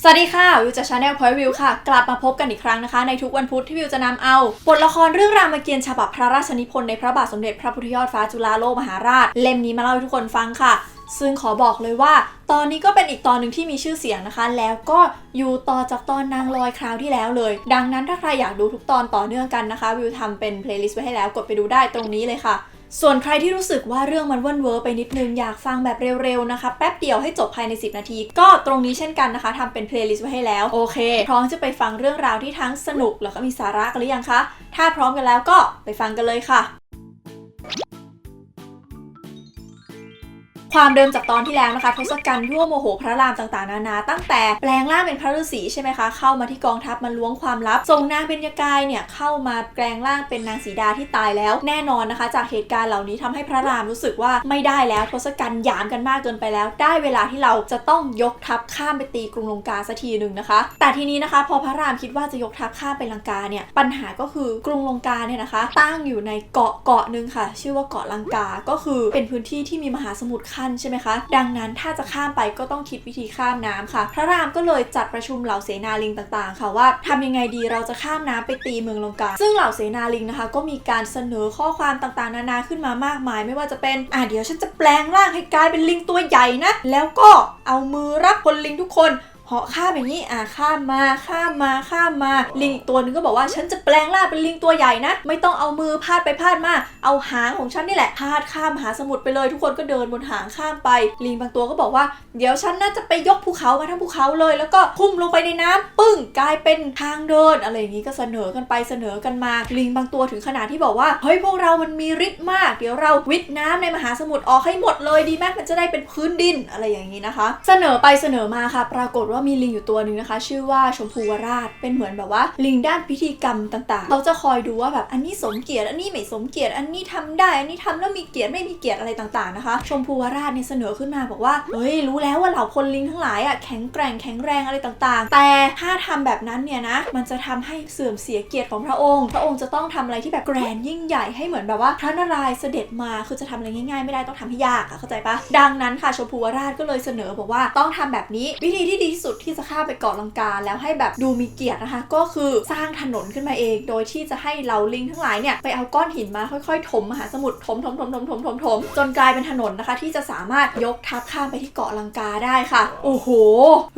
สวัสดีค่ะ วิวจากชาแนลพอยวิวค่ะ กลับมาพบกันอีกครั้งนะคะ ในทุกวันพุธที่วิวจะนำเอาบทละครเรื่องรามเกียรติ์ฉบับพระราชนิพนธ์ในพระบาทสมเด็จพระพุทธยอดฟ้าจุฬาโลกมหาราช เล่มนี้มาเล่าให้ทุกคนฟังค่ะ ซึ่งขอบอกเลยว่า ตอนนี้ก็เป็นอีกตอนหนึ่งที่มีชื่อเสียงนะคะ แล้วก็อยู่ต่อจากตอนนางลอยคราวที่แล้วเลย ดังนั้นถ้าใครอยากดูทุกตอนต่อเนื่องกันนะคะ วิวทำเป็นเพลย์ลิสต์ไว้ให้แล้วกดไปดูได้ตรงนี้เลยค่ะ ส่วนใครที่รู้สึกว่าเรื่องมันเว่นเวอร์ไปนิดนึง อยากฟังแบบเร็วๆนะคะ แป๊บเดียวให้จบภายใน 10 นาที ก็ตรงนี้เช่นกันนะคะทำเป็นเพลย์ลิสต์ไว้ให้แล้ว โอเค พร้อมจะไปฟังเรื่องราวที่ทั้งสนุกแล้วก็มีสาระกันหรือยังคะ ถ้าพร้อมกันแล้วก็ไปฟังกันเลยค่ะ ความเดิมจากตอนที่แล้วนะคะทศกัณฐ์ยั่วโมโหพระรามต่างๆนานา ตั้งแต่แปลงร่างเป็นพระฤาษีใช่ไหมคะเข้ามาที่กองทัพมาล้วงความลับส่งนางเบญจกายเนี่ยเข้ามาแปลงร่างเป็นนางสีดาที่ตายแล้ว แน่นอนนะคะ จากเหตุการณ์เหล่านี้ทำให้พระรามรู้สึกว่าไม่ได้แล้วทศกัณฐ์หยามกันมากเกินไปแล้ว ได้เวลาที่เราจะต้องยกทัพข้ามไปตีกรุงลงกาสักทีหนึ่งนะคะ แต่ทีนี้นะคะ พอพระรามคิดว่าจะยกทัพข้ามไปลังกาเนี่ยปัญหาก็คือกรุงลงกาเนี่ยนะคะ ตั้งอยู่ในเกาะเกาะหนึ่งค่ะ ชื่อว่าเกาะลังกาก็คือเป็นพื้นที่ที่มีมหาสมุทรขั้นใช่ไหมคะ ดังนั้นถ้าจะข้ามไปก็ต้องคิดวิธีข้ามน้ำค่ะ พระรามก็เลยจัดประชุมเหล่าเสนาลิงต่างๆ ค่ะว่าทำยังไงดีเราจะข้ามน้ำไปตีเมืองลงกาซึ่งเหล่าเสนาลิงนะคะ ก็มีการเสนอข้อความต่างๆ นานาขึ้นมามากมาย ไม่ว่าจะเป็นอะเดี๋ยวฉันจะแปลงร่างให้กลายเป็นลิงตัวใหญ่นะแล้วก็เอามือรับคนลิงทุกคนาะข้ามอย่างนี้อะข้ามมาข้ามมาข้ามมา ลิงอีกตัวหนึงก็บอกว่าฉันจะแปลงร่างเป็นลิงตัวใหญ่นะ ไม่ต้องเอามือพาดไปพาดมาเอาหางของฉันนี่แหละพาดข้ามมหาสมุทรไปเลย ทุกคนก็เดินบนหางข้ามไป ลิงบางตัวก็บอกว่า เดี๋ยวฉันน่าจะไปยกภูเขามาทั้งภูเขาเลย แล้วก็พุ่มลงไปในน้ำปึ้งกลายเป็นทางเดิน อะไรอย่างนี้ก็เสนอกันไปเสนอกันมา ลิงบางตัวถึงขนาดที่บอกว่าเฮ้ยพวกเรามันมีฤทธิ์มาก เดี๋ยวเราวิทน้ำในมหาสมุทรออกให้หมดเลยดีไหมมันจะได้เป็นพื้นดินอะไรอย่างนี้นะคะ เสนอไปเสนอมาค่ะ ปรากฏว่ามีลิงอยู่ตัวหนึ่งนะคะ ชื่อว่าชมพูวราช เป็นเหมือนแบบว่าลิงด้านพิธีกรรมต่างๆเขาจะคอยดูว่าแบบอันนี้สมเกียรติ อันนี้ไม่สมเกียรติ อันนี้ทำได้ อันนี้ทำแล้วมีเกียรติไม่มีเกียรติอะไรต่างๆนะคะ ชมพูวราชเนี่ยเสนอขึ้นมาบอกว่า เฮ้ยรู้แล้วว่าเหล่าคนลิงทั้งหลายอะแข็งแกร่งแข็งแรงอะไรต่างๆ แต่ถ้าทำแบบนั้นเนี่ยนะ มันจะทำให้เสื่อมเสียเกียรติของพระองค์ พระองค์จะต้องทำอะไรที่แบบแกรนยิ่งใหญ่ให้เหมือนแบบว่าพระนารายณ์เสด็จมา คือจะทำอะไรง่ายๆ ไม่ได้ต้องทำให้ยากอะเข้าใจปะดังนั้นค่ะชมพูวราชก็เลยเสนอบอกว่าต้องทำแบบนี้วิธีที่ดีที่สุดที่จะข้ามไปเกาะลังกา แล้วให้แบบดูมีเกียรตินะคะ ก็คือสร้างถนนขึ้นมาเอง โดยที่จะให้เหล่าลิงทั้งหลายเนี่ยไปเอาก้อนหินมาค่อยๆ ถมมหาสมุทรถมถมถมถมถมถมถมจนกลายเป็นถนนนะคะ ที่จะสามารถยกทัพข้ามไปที่เกาะลังกาได้ค่ะ โอ้โห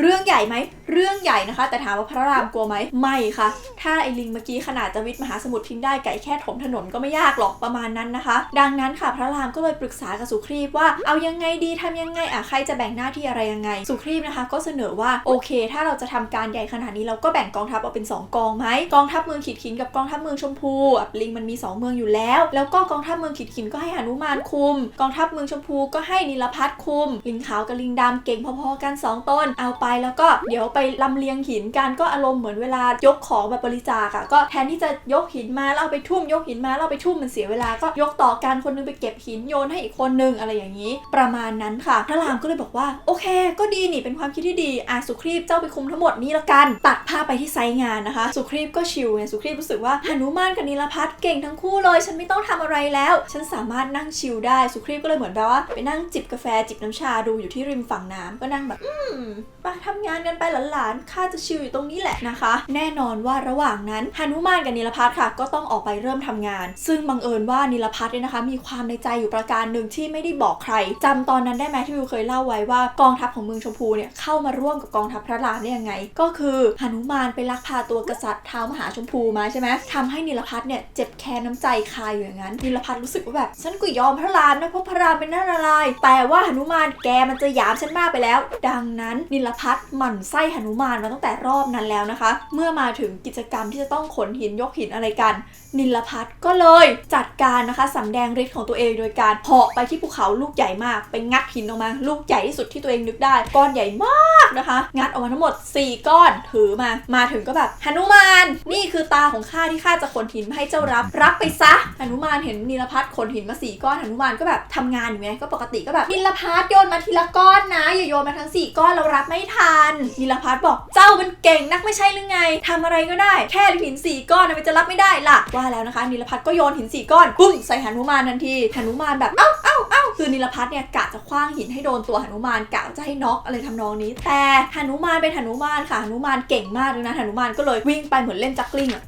เรื่องใหญ่ไหมเรื่องใหญ่นะคะ แต่ถามว่าพระรามกลัวไหมไม่ค่ะ ถ้าไอ้ลิงเมื่อกี้ขนาดจะวิทย์มหาสมุทรทิ้งได้ไก่แค่ถมถนนก็ไม่ยากหรอกประมาณนั้นนะคะ ดังนั้นค่ะพระรามก็เลยปรึกษากับสุครีพว่าเอายังไงดีทำยังไงอะใครจะแบ่งหน้าที่อะไรยังไง สุครีพนะคะ ก็เสนอว่าโอเค ถ้าเราจะทำการใหญ่ขนาดนี้เราก็แบ่งกองทัพออกเป็น 2 กองไหมกองทัพเมืองขีดขินกับกองทัพเมืองชมพูอะลิงมันมี 2 เมืองอยู่แล้ว แล้วก็กองทัพเมืองขีดขินก็ให้หนุมานคุม กองทัพเมืองชมพูก็ให้นิลพัทคุม ลิงขาวกับลิงดำเก่งพอๆกันสองต้น เอาไปแล้วก็เดี๋ยวไปลำเลียงหินกันก็อารมณ์เหมือนเวลายกของแบบบริจาคอะก็แทนที่จะยกหินมาเอาไปทุ่มยกหินมาเอาไปทุ่มมันเสียเวลาก็ยกต่อกันคนนึงไปเก็บหินโยนให้อีกคนนึงอะไรอย่างนี้ ประมาณนั้นค่ะพระรามก็เลยบอกว่าโอเค ก็ดีนี่เป็นความคิดที่ดีอะสุครีพเจ้าไปคุมทั้งหมดนี้ละกัน ตัดภาพไปที่ไซงานนะคะ สุครีพก็ชิลไงสุครีพรู้สึกว่าหนุมานกับนิลพัทเก่งทั้งคู่เลย ฉันไม่ต้องทำอะไรแล้ว ฉันสามารถนั่งชิลได้สุครีพก็เลยเหมือนแบบว่าไปนั่งจิบกาแฟจิบน้ำชาดูอยู่ที่ริมฝั่งน้ำก็นั่งแบบ อืมไปทำงานกันไปหลานๆข้าจะชิลอยู่ตรงนี้แหละนะคะ แน่นอนว่าระหว่างนั้นหนุมานกับนิลพัทค่ะ ก็ต้องออกไปเริ่มทำงาน ซึ่งบังเอิญว่านิลพัทเนี่ยนะคะ มีความในใจอยู่ประการหนึ่งที่ไม่ได้บอกใครจำตอนนั้นได้ไหมที่วิวเคยเล่าไว้ว่ากองทัพของเมืองชมพูเนี่ยเข้ามาร่วมกับกองทัพพระรามได้ยังไง ก็คือหนุมานไปลักพาตัวกษัตริย์ท้าวมหาชมพูมาใช่ไหมทำให้นิลพัทเนี่ยเจ็บแค้นน้ำใจคายอยู่อย่างนั้นนิลพัทรู้สึกว่าแบบฉันก็ยอมพระรามนะเพราะพระรามเป็นหน้าละลายแต่ว่าหนุมานแกมันจะหยามฉันมากไปแล้ว ดังนั้นนิลพัทหมั่นไส้หนุมานมาตั้งแต่รอบนั้นแล้วนะคะ เมื่อมาถึงกิจกรรมที่จะต้องขนหินยกหินอะไรกัน นิลพัทก็เลยจัดการนะคะสำแดงฤทธิ์ของตัวเองโดยการเหาะไปที่ภูเขาลูกใหญ่มาก ไปงัดหินออกมา ลูกใหญ่ที่สุดที่ตัวเองนึกได้ ก้อนใหญ่มากนะคะ งัดออกมาทั้งหมด 4 ก้อนถือมา มาถึงก็แบบหนุมาน นี่คือตาของข้าที่ข้าจะขนหินมาให้เจ้ารับ รับไปซะหนุมานเห็นนิลพัทขนหินมาสี่ก้อนหนุมานก็แบบทำงานอยู่ไงก็ปกติก็แบบนิลพัทโยนมาทีละก้อนนะอย่าโยนมาทั้งสี่ก้อนเรารับไม่ทันนิลพัทบอกใจจ้ามันเก่งนักไม่ใช่หรือไงทำอะไรก็ได้ แค่หินสี่ก้อนมันจะรับไม่ได้ล่ะว่าแล้วนะคะนิลพัฒน์ก็โยนหินสี่ก้อนปุ้งใส่หนุมานทันทีหนุมานแบบเอ้าเอ้าเอ้า คือนิลพัฒน์เนี่ยกะจะคว้างหินให้โดนตัวหนุมานกะจะให้น็อกอะไรทำนองนี้ แต่หนุมานเป็นหนุมานค่ะหนุมานเก่งมากเลยนะหนุมานก็เลยวิ่งไปเหมือนเล่นจักกลิ้งอะ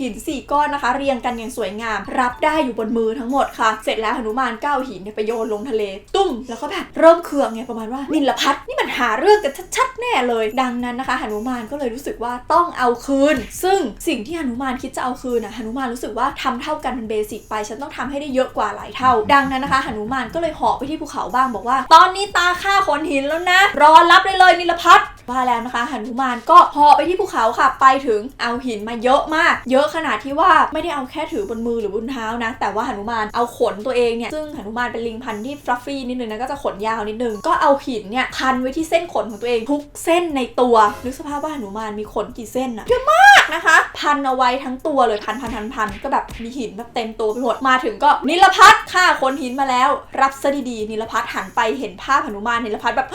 หินสี่ก้อนนะคะ เรียงกันอย่างสวยงาม รับได้อยู่บนมือทั้งหมดค่ะ เสร็จแล้วหนุมานก้าวหินเนี่ยไปโยนลงทะเล ตุ้มแล้วก็แบบเริ่มเคืองไงประมาณว่านิลพัฒน์นี่มันหาเรื่องกันชัดๆแน่เลย ดังนั้นนะคะหนุมานก็เลยรู้สึกว่าต้องเอาคืน ซึ่งสิ่งที่หนุมานคิดจะเอาคืนน่ะหนุมานรู้สึกว่าทำเท่ากันมันเบสิกไป ฉันต้องทำให้ได้เยอะกว่าหลายเท่า ดังนั้นนะคะหนุมานก็เลยเหาะไปที่ภูเขาบ้างบอกว่า ตอนนี้ตาข้าขนหินแล้วนะ รอรับได้เลยนิลพัฒว่าแล้วนะคะหนุมานก็เหาะไปที่ภูเขาค่ะ ไปถึงเอาหินมาเยอะมาก เยอะขนาดที่ว่าไม่ได้เอาแค่ถือบนมือหรือบนเท้านะ แต่ว่าหนุมานเอาขนตัวเองเนี่ยซึ่งหนุมานเป็นลิงพันธุ์ที่ฟลัฟฟี่นิดนึงนะก็จะขนยาวนิดนึงก็เอาหินเนี่ยพันไว้ที่เส้นขนของตัวเองทุกเส้นในตัวนึกสภาพว่าหนุมานมีขนกี่เส้นอะเยอะมาก นะคะ พันเอาไว้ทั้งตัวเลยพันพันพันพันก็แบบมีหินแบบเต็มตัวไปหมดมาถึงก็นิลพัฒน์ฆ่าขนหินมาแล้ว รับซะดีๆนิลพัฒน์หันไปเห็นภาพหนุมานนิลพัฒน์แบบ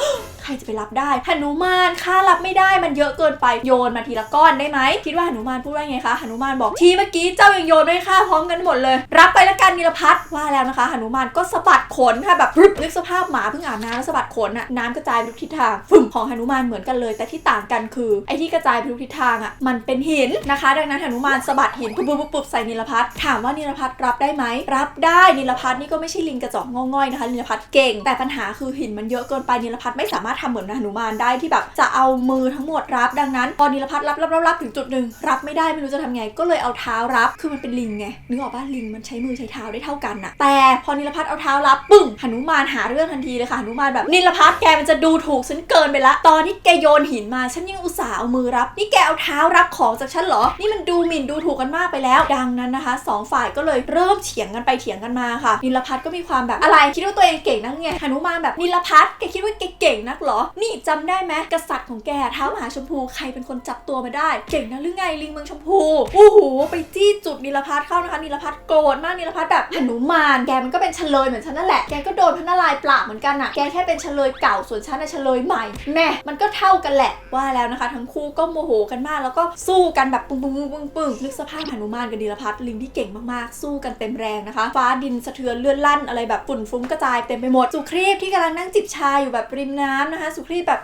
ใครจะไปรับได้หนุมานข้ารับไม่ได้มันเยอะเกินไปโยนมาทีละก้อนได้ไหมคิดว่าหนุมานพูดว่าไงคะหนุมานบอกทีเมื่อกี้เจ้ายังโยนไม่ข้าพร้อมกันหมดเลย รับไปละกันนิลพัฒน์ว่าแล้วนะคะหนุมานก็สะบัดขนค่ะแบบนึกสภาพหมาเพิ่งอาบน้ำแล้วสะบัดขนอะน้ำกระจายไปทุกทิศทางฟึ่มของหนุมานเหมือนกันเลย แต่ที่ต่างกันคือไอ้ที่กระจายไปทุกทิศทางอะมันเป็นหินนะคะ ดังนั้นหนุมานสะบัดหินปุ๊บปุ๊บปุ๊บใส่นิลพัฒน์ถามว่านิลพัฒน์รับได้ไหมรับได้นิลพัฒน์นี่ก็ไม่ใช่ลิงกระจอกงง่อยนะคะนิลพัฒน์เก่ง แต่ปัญหาคือหินมันเยอะเกินไปนิลพัฒน์ไม่สามารถทำเหมือนหนุมานได้ที่แบบจะเอามือทั้งหมดรับ ดังนั้นพอนิลพัฒน์รับรับรับรับถึงจุดหนึ่งรับไม่ได้ไม่รู้จะทำไง ก็เลยเอาเท้ารับคือมันเป็นลิงไงนึกออกป่ะลิงมันใช้มือใช้เท้าได้เท่ากันน่ะแต่พอนิลพัฒน์เอาเท้ารับปึ้งหนุมานหาเรื่องทันทีเลยค่ะหนุมานแบบนิลพัฒน์แกมันจะดูถูกฉันเกินไปละ ตอนที่แกโยนหินมาฉันยังอุตส่าห์เอามือรับ นี่แกเอาเท้ารับของจากฉันเหรอ นี่มันดูหมิ่นดูถูกกันมากไปแล้ว ดังนั้นนะคะสองฝ่ายก็เลยเริ่มเถียงกันไปเถียงกันมาค่ะ นิลพัฒน์ก็มีความแบบอะไรคิดว่าตัวเองเก่งนักไงหนุมานแบบนิลพัฒน์แกคิดว่าแกเก่งนักเหรอ นี่จำได้ไหมกษัตริย์ของแกเท้ามหาชมพูใครเป็นคนจับตัวมาได้ เก่งนะหรือไงลิงเมืองชมพูอู้หูไปจี้จุดนิลพัฒน์เข้านะคะนิลพัฒน์โกรธมากนิลพัฒน์แบบหนุมานแกมันก็เป็นเฉลยเหมือนฉันนั่นแหละแกก็โดนพระนารายณ์ปราบเหมือนกันอะแกแค่เป็นเฉลยเก่าส่วนฉันน่ะเฉลยใหม่แม่มันก็เท่ากันแหละว่าแล้วนะคะ ทั้งคู่ก็โมโหกันมากแล้วก็สู้กันแบบปึ้งปึ้งปึ้งปึ้งนึกสภาพหนุมานกับดีลพัทลิงที่เก่งมากๆ สู้กันเต็มแรงนะคะ ฟ้าดินสะเทือนเลื่อนลั่นอะไรแบบฝุ่นฟุ้งกระจายเต็มไปหมด สุครีบที่กำลังนั่งจิบชาอยู่แบบริมน้ำนะคะ สุครีบแบบ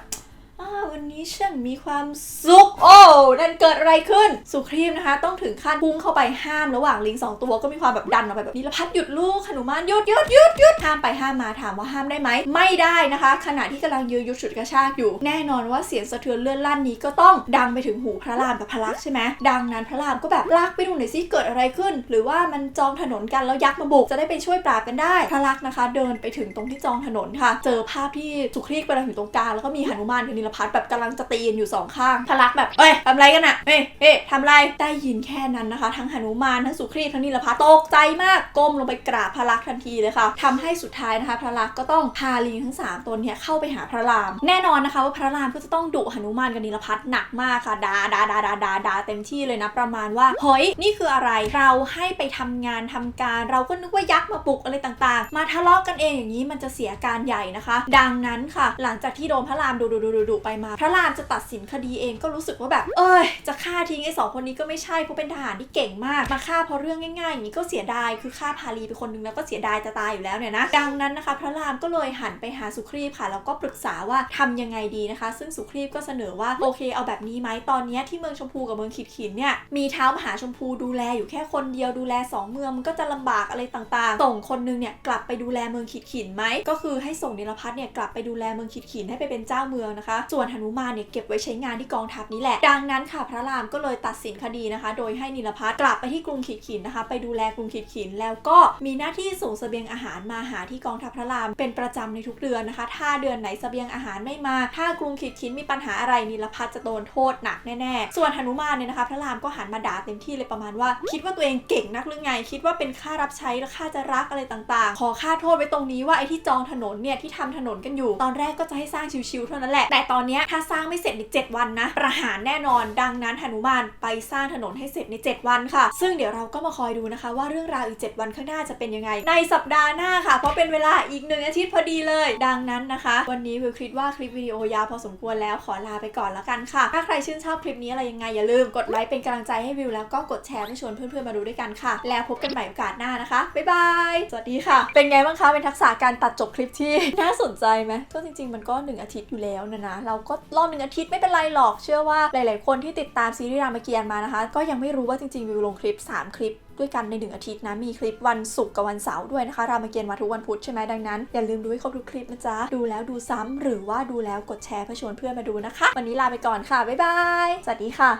อ้า วันนี้ช่างมีความสุข โอ้ดันเกิดอะไรขึ้น สุครีมนะคะ ต้องถึงขั้นพุ่งเข้าไปห้ามระหว่างลิงสองตัวก็มีความแบบดันออกไปแบบนี้ละพัดหยุดลูกขนุมานหยุดหยุดหยุดหยุดห้ามไปห้ามมาถามว่าห้ามได้ไหมไม่ได้นะคะ ขณะที่กำลังยื้อยุดฉุดกระชากอยู่ แน่นอนว่าเสียงสะเทือนเลื่อนลั่นนี้ก็ต้องดังไปถึงหูพระรามกับพระลักษณ์ใช่ไหมดังนั้นพระรามก็แบบลากไปดูหน่อยซิเกิดอะไรขึ้น หรือว่ามันจองถนนกันแล้วยักษ์มาบุกจะได้ไปช่วยปราบกันได้พระลักษณ์นะคะ เดินไปถึงตรงที่จองถนนค่ะ เจอภาพที่สุครีกกำลังอยู่ตรงกลางแล้วก็มีหนุมานกับนิลพัฒแบบกำลังจะตีนอยู่สองข้างพระลักษมณ์แบบเอ้ยทำไรกันอะเฮ้ยเฮ้ยทำไรได้ยินแค่นั้นนะคะ ทั้งหนุมานทั้งสุครีกทั้งนิลพัฒน์ตกใจมากก้มลงไปกราบพระลักษมณ์ทันทีเลยค่ะทำให้สุดท้ายนะคะ พระลักษมณ์ก็ต้องพาลิงทั้งสามตนเนี่ยเข้าไปหาพระราม แน่นอนนะคะว่าพระรามก็จะต้องดุหนุมานกับนิลพัฒน์หนักมากค่ะดาดาดาดาดาดาเต็มที่เลยนะประมาณว่าเฮ้ยนี่คืออะไรเราให้ไปทำงานทำการ เราก็นึกว่ายักษ์มาปลุกอะไรต่างๆ มาทะเลาะกันเองอย่างนี้มันจะเสียการใหญ่นะคะ ดังนั้นค่ะ หลังจากที่โดนพระรามดุดุดุดุดุไปมาพระรามจะตัดสินคดีเองก็รู้สึกว่าแบบ เอ้ย จะฆ่าทิ้งไอ้สองคนนี้ก็ไม่ใช่เพราะเป็นทหารที่เก่งมากมาฆ่าเพราะเรื่องง่ายๆอย่างนี้ก็เสียดายคือฆ่าพาลีไปคนนึงแล้วก็เสียดายจะตายอยู่แล้วเนี่ยนะดังนั้นนะคะ พระรามก็เลยหันไปหาสุครีพค่ะแล้วก็ปรึกษาว่าทำยังไงดีนะคะ ซึ่งสุครีพก็เสนอว่าโอเคเอาแบบนี้ไหมตอนนี้ที่เมืองชมพูกับเมืองขีดขินเนี่ยมีเท้ามหาชมพูดูแลอยู่แค่คนเดียวดูแลสองเมืองมันก็จะลำบากอะไรต่างๆ ส่งคนนึงเนี่ยกลับไปดูแลเมืองขีดขินไหมก็คือให้ส่งนิลพัฒน์เนี่ยกลับไปดูแลเมืองขีดขินให้ไปเป็นเจ้าเมืองนะคะ ส่วนหนุมานเนี่ยเก็บไว้ใช้งานที่กองทัพนี้แหละ ดังนั้นค่ะพระรามก็เลยตัดสินคดีนะคะ โดยให้นิลพัฒน์กลับไปที่กรุงขีดขินนะคะ ไปดูแลกรุงขีดขิน แล้วก็มีหน้าที่ส่งเสบียงอาหารมาหาที่กองทัพพระรามเป็นประจำในทุกเดือนนะคะ ถ้าเดือนไหนเสบียงอาหารไม่มา ถ้ากรุงขีดขินมีปัญหาอะไรนิลพัฒน์จะโดนโทษหนักแน่ๆ ส่วนหนุมานเนี่ยนะคะ พระรามก็หันมาด่าเต็มที่เลยประมาณว่า คิดว่าตัวเองเก่งนักหรือไง คิดว่าเป็นข้ารับใช้แล้วข้าจะรักอะไรต่างๆ ขอค่าโทษไว้ตรงนี้ว่าไอ้ที่จองถนนเนี่ยที่ทำถนนกันอยู่ ตอนแรกก็จะให้สร้างชิวๆเท่านั้นแหละแต่ตอนนี้ถ้าสร้างไม่เสร็จใน 7 วันนะ ประหารแน่นอน ดังนั้นหนุมานไปสร้างถนนให้เสร็จใน 7 วันค่ะ ซึ่งเดี๋ยวเราก็มาคอยดูนะคะ ว่าเรื่องราวอีก 7 วันข้างหน้าจะเป็นยังไง ในสัปดาห์หน้าค่ะ เพราะเป็นเวลาอีกหนึ่งอาทิตย์พอดีเลย ดังนั้นนะคะ วันนี้วิวคิดว่าคลิปวิดีโอยาวพอสมควรแล้วขอลาไปก่อนแล้วกันค่ะ ถ้าใครชื่นชอบคลิปนี้อะไรยังไงอย่าลืมกดไลค์เป็นกำลังใจให้วิวแล้วก็กดแชร์ให้ชวนเพื่อนๆมาดูด้วยกันค่ะ แล้วพบกันใหม่โอกาสหน้านะคะบ๊ายบายสวัสดีค่ะ เป็นไงบ้างคะเป็นทักษะการตัดจบคลิปที่น่าสนใจไหมก็จริง ๆ มันก็หนึ่งอาทิตย์อยู่แล้วนะนะเราก็รอบหนึ่งอาทิตย์ไม่เป็นไรหรอก เชื่อว่าหลาย ๆ คนที่ติดตามซีรีส์รามเกียรติ์มานะคะ ก็ยังไม่รู้ว่าจริง ๆ วิวลงคลิป 3 คลิปด้วยกันในหนึ่งอาทิตย์นะ มีคลิปวันศุกร์กับวันเสาร์ด้วยนะคะ รามเกียรติ์มาทุกวันพุธใช่ไหมดังนั้น อย่าลืมดูให้ครบทุกคลิปนะจ๊ะ ดูแล้วดูซ้ำหรือว่าดูแล้วกดแชร์เพื่อชวนเพื่อนมาดูนะคะ วันนี้ลาไปก่อนค่ะบ๊ายบายสวัสดีค่ะ